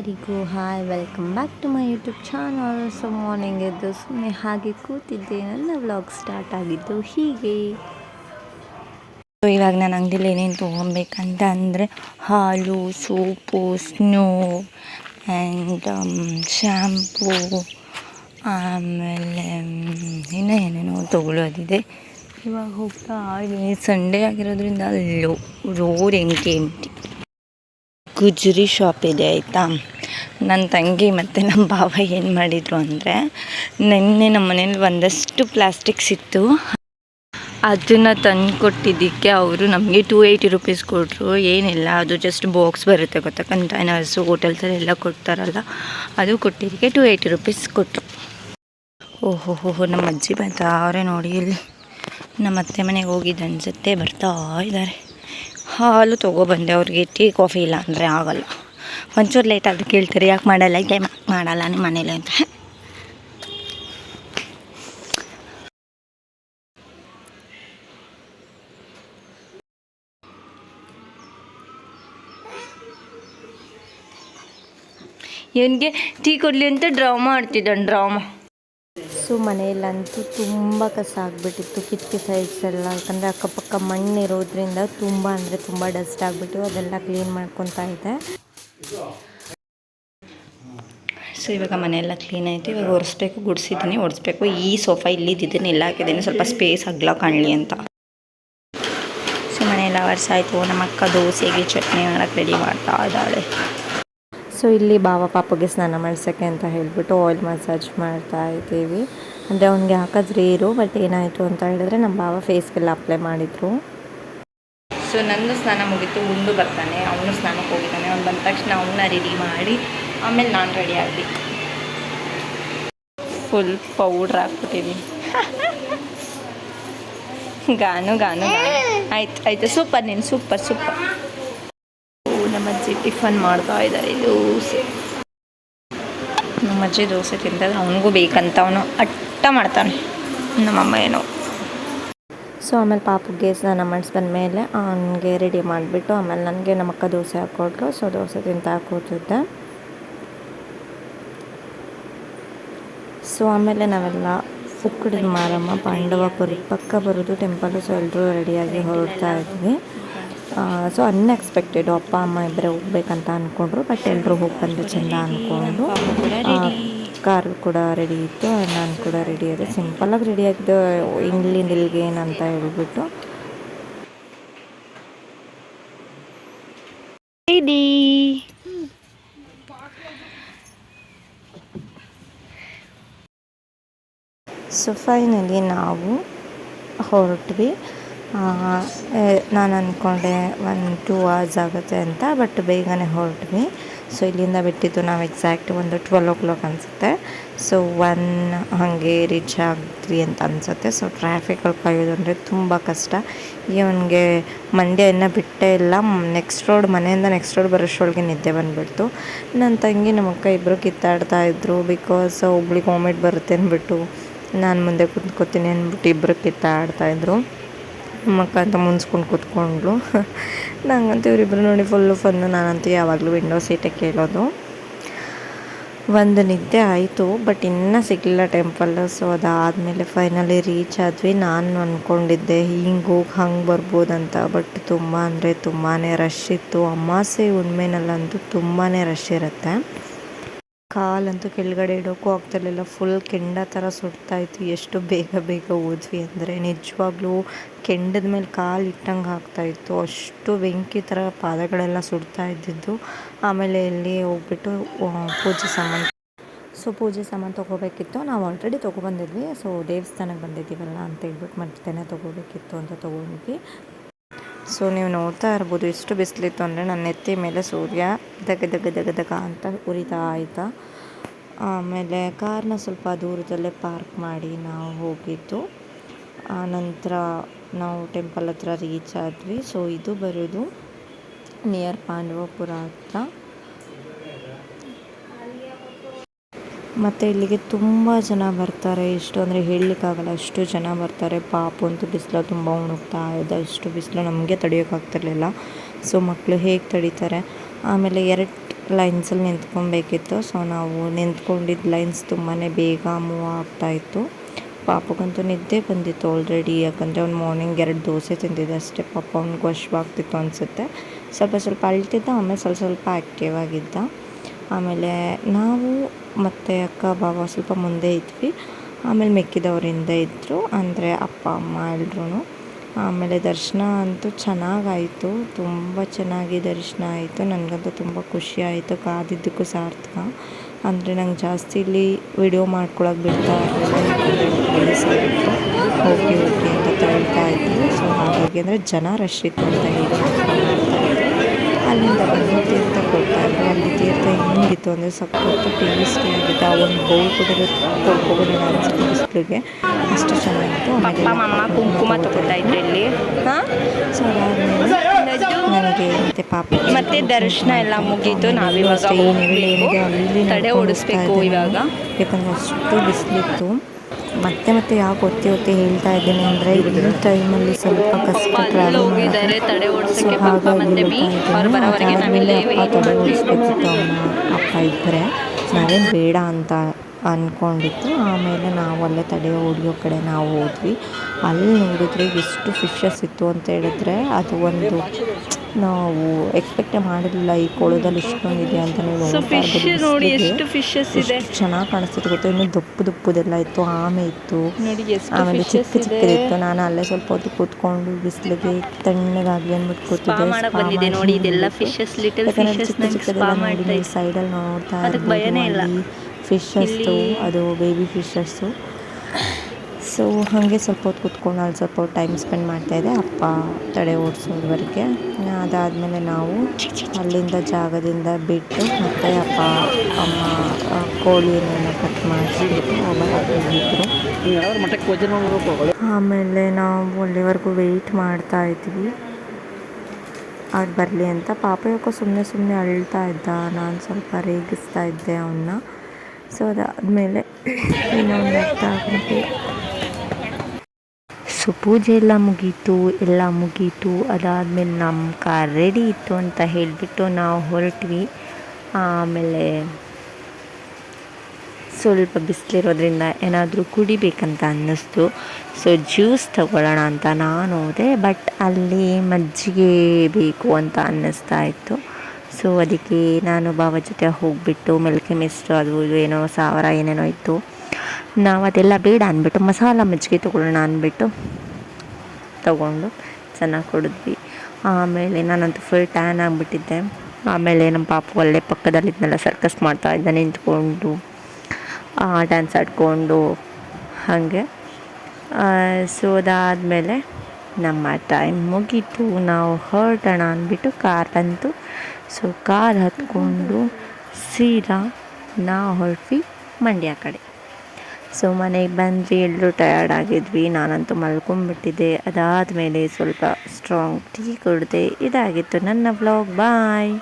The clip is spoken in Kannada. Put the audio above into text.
ಎಲ್ಲರಿಗೂ hi welcome back to my YouTube channel so morning ಎದ್ದು ಸುಮ್ಮನೆ ಹಾಗೆ ಕೂತಿದ್ದೆ. ನನ್ನ ವ್ಲಾಗ್ ಸ್ಟಾರ್ಟ್ ಆಗಿದ್ದು ಹೀಗೆ. ಸೊ ಇವಾಗ ನಾನು ಅಂಗಡಿಲಿ ಏನೇನು ತೊಗೊಬೇಕಂತ ಅಂದರೆ ಹಾಲು ಸೋಪು ಸ್ನೋ ಆ್ಯಂಡ್ ಶ್ಯಾಂಪೂ ಆಮೇಲೆ ಮ್, ಇನ್ನೂ ಏನೇನೋ ತೊಗೊಳ್ಳೋದಿದೆ ಇವಾಗ ಹೋಗ್ತಾ ಇದ್ದೀನಿ ಸಂಡೇ ಆಗಿರೋದ್ರಿಂದ ಲೋ ರೋಡ್ ಎಂಟಿ ಎಂಟಿ ಗುಜರಿ ಶಾಪ್ ಇದೆ ಆಯಿತಾ? ನನ್ನ ತಂಗಿ ಮತ್ತು ನಮ್ಮ ಭಾವ ಏನು ಮಾಡಿದರು ಅಂದರೆ, ನಿನ್ನೆ ನಮ್ಮ ಮನೇಲಿ ಒಂದಷ್ಟು ಪ್ಲಾಸ್ಟಿಕ್ಸ್ ಇತ್ತು ಅದನ್ನು ತಂದು ಕೊಟ್ಟಿದ್ದಕ್ಕೆ ಅವರು ನಮಗೆ ಟೂ ಏಯ್ಟಿ ರುಪೀಸ್ ಕೊಟ್ಟರು ಏನಿಲ್ಲ, ಅದು ಜಸ್ಟ್ ಬಾಕ್ಸ್ ಬರುತ್ತೆ ಗೊತ್ತಾ? ಕಂಟೈನರ್ಸು ಹೋಟೆಲ್ಸಲ್ಲಿ ಎಲ್ಲ ಕೊಡ್ತಾರಲ್ಲ, ಅದು ಕೊಟ್ಟಿದ್ದಕ್ಕೆ ಟೂ ಏಯ್ಟಿ ರುಪೀಸ್ ಕೊಟ್ಟರು ಓಹೋ ಹೋ ನಮ್ಮ ಅಜ್ಜಿ ಬರ್ತಾ ಅವರೇ ನೋಡಿ ಇಲ್ಲಿ. ನಮ್ಮ ಅತ್ತೆ ಮನೆಗೆ ಹೋಗಿದ್ದು ಅನಿಸುತ್ತೆ, ಬರ್ತಾ ಇದ್ದಾರೆ. ಹಾಲು ತೊಗೊಬಂದೆ ಅವ್ರಿಗೆ ಟೀ, ಕಾಫಿ ಇಲ್ಲ ಅಂದರೆ ಆಗಲ್ಲ. ಒಂಚೂರು ಲೇಟ್ ಆದರೂ ಕೇಳ್ತಾರೆ, ಯಾಕೆ ಮಾಡಲ್ಲ ಟೈಮ್ ಮಾಡಲ್ಲ ನಿಮ್ಮ ಮನೇಲಿ ಅಂತ. ಇವನಿಗೆ ಟೀ ಕೊಡಲಿ ಅಂತ ಡ್ರಾಮಾ ಆಡ್ತಿದ್ದಾನೆ ಡ್ರಾಮಾ ಸೊ ಮನೆಯಲ್ಲಂತೂ ತುಂಬ ಕಸ ಆಗಿಬಿಟ್ಟಿತ್ತು, ಕಿಟಕಿ ಸೈಡ್ಸ್ ಎಲ್ಲ. ಯಾಕಂದರೆ ಅಕ್ಕಪಕ್ಕ ಮಣ್ಣು ಇರೋದ್ರಿಂದ ತುಂಬ ಅಂದರೆ ತುಂಬ ಡಸ್ಟ್ ಆಗಿಬಿಟ್ಟು ಅದೆಲ್ಲ ಕ್ಲೀನ್ ಮಾಡ್ಕೊತಾ ಇದ್ದೆ. ಸೊ ಇವಾಗ ಮನೆಯೆಲ್ಲ ಕ್ಲೀನ್ ಆಯಿತು. ಇವಾಗ ಒರೆಸ್ಬೇಕು, ಗುಡಿಸಿದ್ದೀನಿ ಒರೆಸ್ಬೇಕು ಈ ಸೋಫಾ ಇಲ್ಲಿದ್ದೀನಿ ಎಲ್ಲ ಹಾಕಿದ್ದೀನಿ. ಸ್ವಲ್ಪ ಸ್ಪೇಸ್ ಅಗ್ಲ ಕಾಣಲಿ ಅಂತ. ಸೊ ಮನೆಯೆಲ್ಲ ಒರೆಸಾಯಿತು. ನಮ್ಮ ಅಕ್ಕ ದೋಸೆಗೆ ಚಟ್ನಿ ಮಾಡೋಕ್ಕೆ ರೆಡಿ ಮಾಡ್ತಾ ಇದ್ದಾಳೆ. ಸೊ ಇಲ್ಲಿ ಬಾವ ಪಾಪಗೆ ಸ್ನಾನ ಮಾಡ್ಸೋಕ್ಕೆ ಅಂತ ಹೇಳಿಬಿಟ್ಟು ಆಯಿಲ್ ಮಸಾಜ್ ಮಾಡ್ತಾ ಇದ್ದೀವಿ. ಅಂದರೆ ಅವ್ನಿಗೆ ಹಾಕಿದ್ರೆ ಇರು ಬಟ್ ಏನಾಯಿತು ಅಂತ ಹೇಳಿದ್ರೆ ನಮ್ಮ ಬಾವ ಫೇಸ್ಗೆಲ್ಲ ಅಪ್ಲೈ ಮಾಡಿದರು. ಸೊ ನಂದು ಸ್ನಾನ ಮುಗೀತು, ಉಂಡು ಬರ್ತಾನೆ. ಅವನು ಸ್ನಾನಕ್ಕೆ ಹೋಗಿದ್ದಾನೆ. ಅವ್ನು ಬಂದ ತಕ್ಷಣ ಅವನ್ನ ರೆಡಿ ಮಾಡಿ, ಆಮೇಲೆ ನಾನು ರೆಡಿ ಆಗಲಿ. ಫುಲ್ ಪೌಡ್ರ್ ಹಾಕ್ಬಿಟ್ಟಿದ್ದೀನಿ ಗಾನು ಗಾನು ಗಾನು. ಆಯ್ತು, ಆಯಿತು. ಸೂಪರ್ ನೀನು ಸೂಪರ್ ಸೂಪರ್ ಅಜ್ಜಿ ಟಿಫನ್ ಮಾಡ್ತಾ ಇದ್ದಾರೆ, ದೋಸೆ. ನಮ್ಮ ಅಜ್ಜಿ ದೋಸೆ ತಿಂತಾರೆ ಅವನಿಗೂ ಬೇಕಂತ ಅವನು ಅಟ್ಟ ಮಾಡ್ತಾನೆ, ನಮ್ಮಮ್ಮ ಏನೋ. ಸೊ ಆಮೇಲೆ ಪಾಪುಗೆ ಸ್ನಾನ ಮಾಡಿಸ್ಬಂದ್ಮೇಲೆ ಅವನಿಗೆ ರೆಡಿ ಮಾಡಿಬಿಟ್ಟು ಆಮೇಲೆ ನನಗೆ ನಮ್ಮಕ್ಕ ದೋಸೆ ಹಾಕ್ಕೊಟ್ರು. ಸೊ ದೋಸೆ ತಿಂತಾ ಕೂತಿದ್ದೆ. ಸೊ ಆಮೇಲೆ ನಾವೆಲ್ಲ ಉಕ್ಕಡಿದ ಮಾರಮ್ಮ ಪಾಂಡವಪುರ ಪಕ್ಕ ಬರೋದು ಟೆಂಪಲು ಸೊ ಎಲ್ಲರೂ ರೆಡಿಯಾಗಿ ಹೊರಡ್ತಾ ಇದ್ವಿ. ಸೊ ಅನ್ಎಕ್ಸ್ಪೆಕ್ಟೆಡ್ ಅಪ್ಪ ಅಮ್ಮ ಇಬ್ಬರೇ ಹೋಗ್ಬೇಕಂತ ಅಂದ್ಕೊಂಡ್ರು ಬಟ್ ಎಲ್ಲರೂ ಹೋಗಿ ಬಂದು ಚೆಂದ ಅಂದ್ಕೊಂಡು ಕಾರ್ ಕೂಡ ರೆಡಿ ಇತ್ತು ನಾನು ಕೂಡ ರೆಡಿ ಆದೆ ಸಿಂಪಲಾಗಿ ರೆಡಿ ಆಗಿದ್ದು ಇಲ್ಲಿ ನಿಲ್ಗೆ ಏನಂತ ಹೇಳ್ಬಿಟ್ಟು. ಸೊ ಫೈನಲಿ ನಾವು ಹೊರಟ್ವಿ. ನಾನು ಅಂದ್ಕೊಂಡೆ ಒನ್ ಟೂ ಅವರ್ಸ್ ಆಗುತ್ತೆ ಅಂತ ಬಟ್ ಬೇಗನೆ ಹೊರಟ್ವಿ. ಸೊ ಇಲ್ಲಿಂದ ಬಿಟ್ಟಿದ್ದು ನಾವು ಎಕ್ಸಾಕ್ಟ್ ಒಂದು ಟ್ವೆಲ್ ಓ ಕ್ಲಾಕ್ ಅನಿಸುತ್ತೆ. ಸೊ ಒನ್ ಹಾಗೆ ರೀಚ್ ಆಗಿದ್ವಿ ಅಂತ ಅನಿಸುತ್ತೆ. ಸೊ ಟ್ರಾಫಿಕಲ್ಲಿ ಕಾಯೋದು ಅಂದರೆ ತುಂಬ ಕಷ್ಟ. ಇವನಿಗೆ ಮಂಡ್ಯ ಇನ್ನೂ ಬಿಟ್ಟೇ ಇಲ್ಲ. ನೆಕ್ಸ್ಟ್ ರೋಡ್ ಮನೆಯಿಂದ ನೆಕ್ಸ್ಟ್ ರೋಡ್ ಬರೋಷ್ಟೊಳಗೆ ನಿದ್ದೆ ಬಂದುಬಿಡ್ತು. ನನ್ನ ತಂಗಿ ನಮ್ಮ ಅಕ್ಕ ಇಬ್ಬರು ಕಿತ್ತಾಡ್ತಾ ಇದ್ದರು ಬಿಕಾಸ್ ಒಬ್ಳಿಗೆ ವಾಮಿಟ್ ಬರುತ್ತೆ ಅಂದ್ಬಿಟ್ಟು ನಾನು ಮುಂದೆ ಕುತ್ಕೋತೀನಿ ಅಂದ್ಬಿಟ್ಟು ಇಬ್ಬರು ಕಿತ್ತಾಡ್ತಾಯಿದ್ರು ನಮ್ಮ ಅಕ್ಕ ಅಂತ ಮುನ್ಸ್ಕೊಂಡು ಕೂತ್ಕೊಂಡ್ಳು. ನಂಗಂತೂ ಇವರಿಬ್ಬರು ನೋಡಿ ಫುಲ್ಲು ಫನ್ನು ನಾನಂತೂ ಯಾವಾಗಲೂ ವಿಂಡೋ ಸೀಟೇ ಕೇಳೋದು. ಒಂದು ನಿದ್ದೆ ಆಯಿತು ಬಟ್ ಇನ್ನೂ ಸಿಗಲಿಲ್ಲ ಟೆಂಪಲ್ಲು ಸೊ ಅದಾದಮೇಲೆ ಫೈನಲಿ ರೀಚ್ ಆದ್ವಿ. ನಾನು ಅಂದ್ಕೊಂಡಿದ್ದೆ ಹಿಂಗೆ ಹೋಗಿ ಹಂಗೆ ಬರ್ಬೋದಂತ ಬಟ್ ತುಂಬ ಅಂದರೆ ತುಂಬಾ ರಶ್ ಇತ್ತು. ಅಮಾಸೆ ಹುಣ್ಮೆನಲ್ಲಂತೂ ತುಂಬಾ ರಶ್ ಇರುತ್ತೆ. ಕಾಲಂತೂ ಕೆಳಗಡೆ ಇಡೋಕ್ಕೂ ಆಗ್ತಿರ್ಲಿಲ್ಲ ಫುಲ್ ಕೆಂಡ ಥರ ಸುಡ್ತಾ ಇತ್ತು. ಎಷ್ಟು ಬೇಗ ಬೇಗ ಹೋದ್ವಿ ಅಂದರೆ ನಿಜವಾಗ್ಲೂ ಕೆಂಡದ ಮೇಲೆ ಕಾಲು ಇಟ್ಟಂಗೆ ಆಗ್ತಾಯಿತ್ತು ಅಷ್ಟು ಬೆಂಕಿ ಥರ ಪಾದಗಳೆಲ್ಲ ಸುಡ್ತಾ ಇದ್ದಿದ್ದು. ಆಮೇಲೆ ಇಲ್ಲಿ ಹೋಗ್ಬಿಟ್ಟು ಪೂಜೆ ಸಾಮಾನು. ಸೊ ಪೂಜೆ ಸಾಮಾನು ತೊಗೋಬೇಕಿತ್ತು. ನಾವು ಆಲ್ರೆಡಿ ತೊಗೊಬಂದಿದ್ವಿ ಸೊ ದೇವಸ್ಥಾನಕ್ಕೆ ಬಂದಿದ್ದೀವಲ್ಲ ಅಂತ ಹೇಳ್ಬಿಟ್ಟು ಮತ್ತೇನೆ ತೊಗೋಬೇಕಿತ್ತು ಅಂತ ತೊಗೊಂಡ್ವಿ. ಸೊ ನೀವು ನೋಡ್ತಾ ಇರ್ಬೋದು ಎಷ್ಟು ಬಿಸಿಲಿತ್ತು ಅಂದರೆ ನನ್ನ ನೆತ್ತಿ ಮೇಲೆ ಸೂರ್ಯ ದಗ ದಗ ದಗ ದಗ ಅಂತ ಉರಿತಾ ಆಯಿತಾ ಆಮೇಲೆ ಕಾರ್ನ ಸ್ವಲ್ಪ ದೂರದಲ್ಲೇ ಪಾರ್ಕ್ ಮಾಡಿ ನಾವು ಹೋಗಿದ್ದು. ನಂತರ ನಾವು ಟೆಂಪಲ್ ಹತ್ರ ರೀಚ್ ಆದ್ವಿ. ಸೊ ಇದು ಬರೋದು ನಿಯರ್ ಪಾಂಡವಪುರ ಹತ್ರ. ಮತ್ತು ಇಲ್ಲಿಗೆ ತುಂಬ ಜನ ಬರ್ತಾರೆ. ಎಷ್ಟು ಅಂದರೆ ಹೇಳಲಿಕ್ಕಾಗಲ್ಲ, ಅಷ್ಟು ಜನ ಬರ್ತಾರೆ. ಪಾಪ ಅಂತೂ ಬಿಸಿಲು ತುಂಬ ಉಣುಕ್ತಾ ಇದೆ. ಅಷ್ಟು ಬಿಸಿಲು ನಮಗೆ ತಡೆಯೋಕ್ಕಾಗ್ತಿರಲಿಲ್ಲ ಸೊ ಮಕ್ಕಳು ಹೇಗೆ ತಡೀತಾರೆ? ಆಮೇಲೆ ಎರಡು ಲೈನ್ಸಲ್ಲಿ ನಿಂತ್ಕೊಬೇಕಿತ್ತು. ಸೊ ನಾವು ನಿಂತ್ಕೊಂಡಿದ್ದ ಲೈನ್ಸ್ ತುಂಬಾ ಬೇಗ ಮೂವ್ ಆಗ್ತಾಯಿತ್ತು ಪಾಪಗಂತೂ ನಿದ್ದೆ ಬಂದಿತ್ತು ಆಲ್ರೆಡಿ ಯಾಕಂದರೆ ಅವ್ನು ಮಾರ್ನಿಂಗ್ ಎರಡು ದೋಸೆ ತಿಂದಿದ್ದೆ ಅಷ್ಟೇ. ಪಾಪ ಅವ್ನಿಗೆ ವಶವಾಗ್ತಿತ್ತು ಅನಿಸುತ್ತೆ. ಸ್ವಲ್ಪ ಸ್ವಲ್ಪ ಅಳ್ತಿದ್ದ, ಆಮೇಲೆ ಸ್ವಲ್ಪ ಸ್ವಲ್ಪ ಆ್ಯಕ್ಟಿವ್ ಆಗಿದ್ದ. ಆಮೇಲೆ ನಾವು ಮತ್ತು ಅಕ್ಕ, ಬಾವ ಸ್ವಲ್ಪ ಮುಂದೆ ಇದ್ವಿ. ಆಮೇಲೆ ಮೆಕ್ಕಿದವರಿಂದ ಹಿಂದೆ ಇದ್ದರು ಅಂದರೆ ಅಪ್ಪ, ಅಮ್ಮ ಎಲ್ರೂ ಆಮೇಲೆ ದರ್ಶನ ಅಂತೂ ಚೆನ್ನಾಗಾಯಿತು. ತುಂಬ ಚೆನ್ನಾಗಿ ದರ್ಶನ ಆಯಿತು. ನನಗಂತೂ ತುಂಬ ಖುಷಿ ಆಯಿತು. ಕಾದಿದ್ದಕ್ಕೂ ಸಾರ್ಥಕ. ಅಂದರೆ ನಂಗೆ ಜಾಸ್ತಿ ಇಲ್ಲಿ ವಿಡಿಯೋ ಮಾಡ್ಕೊಳಕ್ಕೆ ಬಿಡ್ತಾ ಇರಲಿಲ್ಲ. ಓಕೆ ಹೋಗಿ ಅಂತ ತಳ್ತಾ ಇದ್ದೀನಿ ಸೊ ಹಾಗಾಗಿ ಅಂದರೆ ಜನ ರಶ್ ಇತ್ತು ಅಂತ ಹೇಳಿ ಅಲ್ಲಿಂದ ಬಂದು ತೀರ್ಥ ಕೊಡ್ತಾಯಿದ್ರು ಅಲ್ಲಿ ತೀರ್ಥ ಹೆಂಗಿತ್ತು ಅಂದರೆ ಸಖತ್ತು ಟೇಸ್ಟಿ ಆಗಿತ್ತು. ಆ ಒಂದು ಬೌಲ್ ಕೂಡ ತೊಳ್ಕೊಬಿಡೋಣ ಅನ್ಸುತ್ತೆ ಬಿಸಿಲಿಗೆ ಅಷ್ಟು ಚೆನ್ನಾಗಿತ್ತು. ಪಪ್ಪ ಮಮ್ಮ ಕುಂಕುಮ ತಗೋತಾ ಇದ್ರು ಇಲ್ಲಿ. ಹಾಂ? ಸೊ ನನಗೆ ಮತ್ತೆ ಪಾಪ ಮತ್ತೆ ದರ್ಶನ ಎಲ್ಲ ಮುಗೀತು. ನಾವಿವಾಗ ಹೋಗ್ಬೇಕು. ತಡೆ ಓಡಿಸ್ಬೇಕು ಇವಾಗ. ಯಾಕಂದ್ರೆ ಅಷ್ಟು ಬಿಸಿಲಿತ್ತು. ಮತ್ತೆ ಮತ್ತೆ ಯಾಕೆ ಒತ್ತಿ ಒತ್ತಿ ಹೇಳ್ತಾ ಇದ್ದೀನಿ ಅಂದರೆ ಈ ಟೈಮಲ್ಲಿ ಸ್ವಲ್ಪ ಕಷ್ಟ ಟ್ರಾವೆಲ್ ಹೋಗಿದ್ದಾರೆ ತಡೆ ಸೊ ಓಡಿಸೋಕೆ ಮತ್ತೆ ಬಿ ಅವ್ರು ಬರೋವರೆಗೆ ಅದಾದಮೇಲೆ ನಾವಿಲ್ಲೇ ಅಪ್ಪ ಇದ್ರೆ ತಡೆ ಮಾಡ್ತೀವಿ ಓಡಿಸ್ಬೇಕಿತ್ತು ಅಮ್ಮ ಅಪ್ಪ ಇಬ್ಬರೇ ನಾವೇನು ಬೇಡ ಅಂತ ಅಂದ್ಕೊಂಡಿತ್ತು ಆಮೇಲೆ ನಾವು ಅಲ್ಲೇ ತಡೆ ಹೊಡಿಯೋ ಕಡೆ ನಾವು ಹೋದ್ವಿ. ಅಲ್ಲಿ ನೋಡಿದ್ರೆ ಎಷ್ಟು ಫಿಶಸ್ ಇತ್ತು ಅಂತ ಹೇಳಿದ್ರೆ ಅದು ಒಂದು ನಾವು ಎಕ್ಸ್ಪೆಕ್ಟ್ ಮಾಡಿರಲಿಲ್ಲ ಈ ಕೊಳದಲ್ಲಿ ಇಷ್ಟೊಂದು ಇದೆ ಅಂತ ನೀವು ನೋಡಿ ಎಷ್ಟು ಫಿಶಸ್ ಇದೆ. ಚೆನ್ನಾಗಿ ಕಾಣಿಸ್ತಿತ್ತು ಗೊತ್ತಾ? ಇನ್ನು ದಪ್ಪು ದಪ್ಪದೆಲ್ಲ ಇತ್ತು ಆಮೆ ಇತ್ತು. ಆಮೇಲೆ ಚಿಕ್ಕ ಚಿಕ್ಕದಿತ್ತು. ನಾನು ಅಲ್ಲೇ ಸ್ವಲ್ಪ ಹೊತ್ತು ಕೂತ್ಕೊಂಡು ಬಿಸಿಲಿಗೆ ತಣ್ಣಗಾಗಿ ಅಂದ್ಬಿಟ್ಟು ಕೂತಿದ್ದೆ. ನೋಡಿ ಇದೆಲ್ಲ. ಫಿಶಸ್ ಲಿಟಲ್ ಫಿಶಸ್ ಚಿಕ್ಕದೆಲ್ಲ ನೋಡಿ ಸೈಡಲ್ಲಿ ನೋಡ್ತಾ ಇಲ್ಲ. ಫಿಶಸ್ಸು ಅದು ಬೇಬಿ ಫಿಶಸ್ಸು ಸೊ ಹಾಗೆ ಸ್ವಲ್ಪ ಹೊತ್ತು ಕೂತ್ಕೊಂಡು ಅಲ್ಲಿ ಸ್ವಲ್ಪ ಟೈಮ್ ಸ್ಪೆಂಡ್ ಮಾಡ್ತಾಯಿದ್ದೆ ಅಪ್ಪ ತಡೆ ಓಡಿಸೋವರೆಗೆ ಅದಾದಮೇಲೆ ನಾವು ಅಲ್ಲಿಂದ ಜಾಗದಿಂದ ಬಿಟ್ಟು ಮತ್ತೆ ಅಪ್ಪ, ಅಮ್ಮ ಕೋಳಿ ಕೋಳಿಯನ್ನೆಲ್ಲ ಕಟ್ ಮಾಡಿಸ್ಬಿಟ್ಟು ಹೋಗಿದ್ರು. ಆಮೇಲೆ ನಾವು ಅಲ್ಲಿವರೆಗೂ ವೆಯ್ಟ್ ಮಾಡ್ತಾ ಇದ್ವಿ. ಅದು ಬರಲಿ ಅಂತ. ಪಾಪ ಯಾಕೋ ಸುಮ್ಮನೆ ಸುಮ್ಮನೆ ಅಳ್ತಾ ಇದ್ದ. ನಾನು ಸ್ವಲ್ಪ ರೇಗಿಸ್ತಾ ಇದ್ದೆ ಅವನ್ನ ಸೊ ಅದಾದಮೇಲೆ ಇನ್ನೊಂದು ಅರ್ಥ ಗಂಟೆ ಸೊ ಪೂಜೆ ಎಲ್ಲ ಮುಗೀತು ಎಲ್ಲ ಮುಗೀತು. ಅದಾದಮೇಲೆ ನಮ್ಮ ಕಾರ್ ರೆಡಿ ಇತ್ತು ಅಂತ ಹೇಳಿಬಿಟ್ಟು ನಾವು ಹೊರಟ್ವಿ. ಆಮೇಲೆ ಸ್ವಲ್ಪ ಬಿಸಿಲಿರೋದ್ರಿಂದ ಏನಾದರೂ ಕುಡಿಬೇಕಂತ ಅನ್ನಿಸ್ತು. ಸೊ ಜ್ಯೂಸ್ ತಗೊಳ್ಳೋಣ ಅಂತ ನಾನು ಹೋದೆ ಬಟ್ ಅಲ್ಲಿ ಮಜ್ಜಿಗೆ ಬೇಕು ಅಂತ ಅನ್ನಿಸ್ತಾ ಇತ್ತು. ಸೊ ಅದಕ್ಕೆ ನಾನು ಬಾಬಾ ಜೊತೆ ಹೋಗಿಬಿಟ್ಟು ಮಿಲ್ಕಿ ಮಿಸ್ಟ್ ಅದು ಏನೋ, ಸಾವಿರ ಏನೇನೋ ಇತ್ತು. ನಾವು ಅದೆಲ್ಲ ಬೇಡ ಅಂದ್ಬಿಟ್ಟು ಮಸಾಲ ಮಜ್ಜಿಗೆ ತೊಗೊಳ್ಳೋಣ ಅಂದ್ಬಿಟ್ಟು ತೊಗೊಂಡು ಚೆನ್ನಾಗಿ ಕುಡಿದ್ವಿ. ಆಮೇಲೆ ನಾನಂತೂ ಫುಲ್ ಟ್ಯಾನ್ ಆಗಿಬಿಟ್ಟಿದ್ದೆ. ಆಮೇಲೆ ನಮ್ಮ ಪಾಪು ಅಲ್ಲೇ ಪಕ್ಕದಲ್ಲಿದ್ದನೆಲ್ಲ ಸರ್ಕಸ್ ಮಾಡ್ತಾ ಇದ್ದ, ನಿಂತ್ಕೊಂಡು ಡ್ಯಾನ್ಸ್ ಆಡಿಕೊಂಡು, ಹಾಗೆ. ಸೊ ಅದಾದಮೇಲೆ ನಮ್ಮ ಟೈಮ್ ಮುಗೀತು. ನಾವು ಹೊರಟೋಣ ಅಂದ್ಬಿಟ್ಟು ಕಾರ್ ಬಂತು. ಸೊ ಕಾರ್ ಹತ್ಕೊಂಡು ಸೀದಾ ನಾವು ಹೊರಟ್ವಿ ಮಂಡ್ಯ ಕಡೆ. ಸೊ ಮನೆಗೆ ಬಂದ್ವಿ ಎಲ್ಲರೂ ಟಯರ್ಡ್ ಆಗಿದ್ವಿ, ನಾನಂತೂ ಮಲ್ಕೊಂಡ್ಬಿಟ್ಟಿದ್ದೆ ಅದಾದಮೇಲೆ ಸ್ವಲ್ಪ ಸ್ಟ್ರಾಂಗ್ ಟೀ ಕುಡಿದೆ ಇದಾಗಿತ್ತು. ನನ್ನ ವ್ಲಾಗ್ ಬಾಯ್